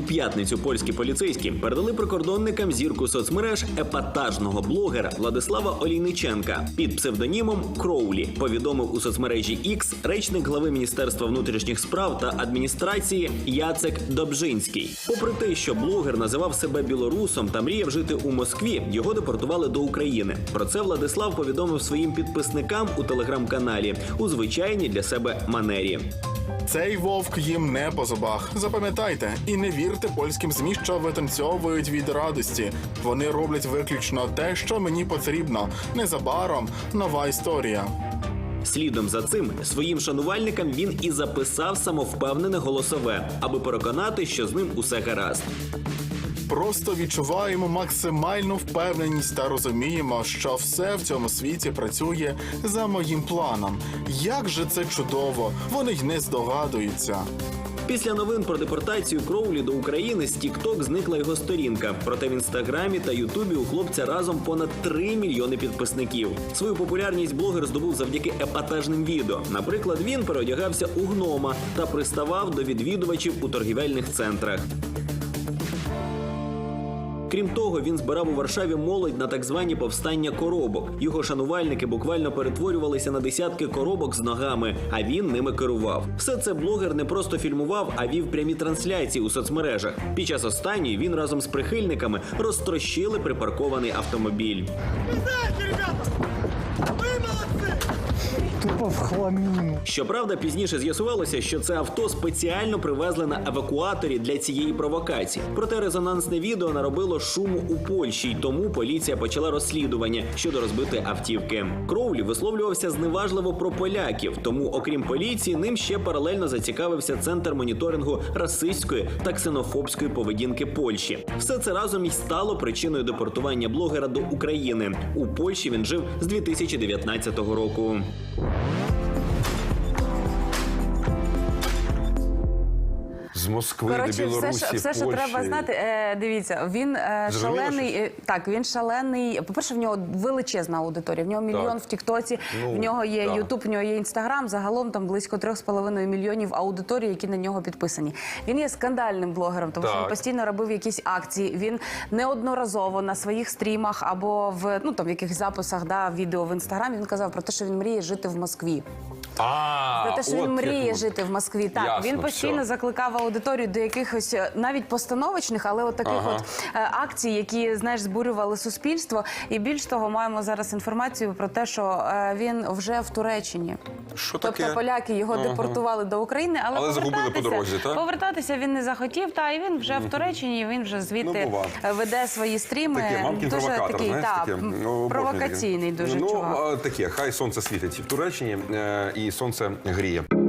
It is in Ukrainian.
У п'ятницю польські поліцейські передали прикордонникам зірку соцмереж епатажного блогера Владислава Олійниченка під псевдонімом Кроулі. Повідомив у соцмережі X речник глави Міністерства внутрішніх справ та адміністрації Яцек Добжинський. Попри те, що блогер називав себе білорусом та мріяв жити у Москві, його депортували до України. Про це Владислав повідомив своїм підписникам у телеграм-каналі у звичайній для себе манері. Цей вовк їм не по зубах. Запам'ятайте і не вірте польським змі, що витанцьовують від радості. Вони роблять виключно те, що мені потрібно. Незабаром нова історія. Слідом за цим своїм шанувальникам він і записав самовпевнене голосове, аби переконати, що з ним усе гаразд. Просто відчуваємо максимальну впевненість та розуміємо, що все в цьому світі працює за моїм планом. Як же це чудово! Вони й не здогадуються. Після новин про депортацію Кроулі до України з TikTok зникла його сторінка. Проте в інстаграмі та Ютубі у хлопця разом понад 3 мільйони підписників. Свою популярність блогер здобув завдяки епатажним відео. Наприклад, він переодягався у гнома та приставав до відвідувачів у торгівельних центрах. Крім того, він збирав у Варшаві молодь на так звані повстання коробок. Його шанувальники буквально перетворювалися на десятки коробок з ногами, а він ними керував. Все це блогер не просто фільмував, а вів прямі трансляції у соцмережах. Під час останньої він разом з прихильниками розтрощили припаркований автомобіль. Тупо в хламину. Щоправда, пізніше з'ясувалося, що це авто спеціально привезли на евакуаторі для цієї провокації. Проте резонансне відео наробило шуму у Польщі, й тому поліція почала розслідування щодо розбитої автівки. Кроулі висловлювався зневажливо про поляків, тому, окрім поліції, ним ще паралельно зацікавився центр моніторингу расистської та ксенофобської поведінки Польщі. Все це разом і стало причиною депортування блогера до України. У Польщі він жив з 2019 року. Thank you. З Москви Коротше, до все, Білорусі, все, що Польщі. треба знати, е, дивіться, він е, шалений. е, Так, він шалений. По-перше, в нього величезна аудиторія. В нього мільйон Так. в Тіктоці, Ну, в нього є так. Ютуб, в нього є інстаграм. Загалом там близько 3,5 мільйонів аудиторії, які на нього підписані. Він є скандальним блогером, тому що він постійно робив якісь акції. Він неодноразово на своїх стрімах або в ну там в якихось записах да, відео в інстаграмі. Він казав про те, що він мріє жити в Москві. А, Про те, що от він як мріє воно. жити в Москві. Так, Ясно, він постійно закликав аудиторію до якихось е, навіть постановочних, але от таких Ага. от е, акцій, які знаєш, збурювали суспільство. І більш того, маємо зараз інформацію про те, що е, він вже в Туреччині. Що Тобто таке? поляки його депортували до України, але, Але загубили по дорозі, так? повертатися він не захотів. Та і він вже в Туреччині. Він вже звідти Ну, е, веде свої стріми. Таке, мамкін дуже провокатор, такий знаєш, та, таке. Ну, обожнюю провокаційний дуже ну, чувак. а, таке, хай сонце світить в Туреччині е, сонце гріє.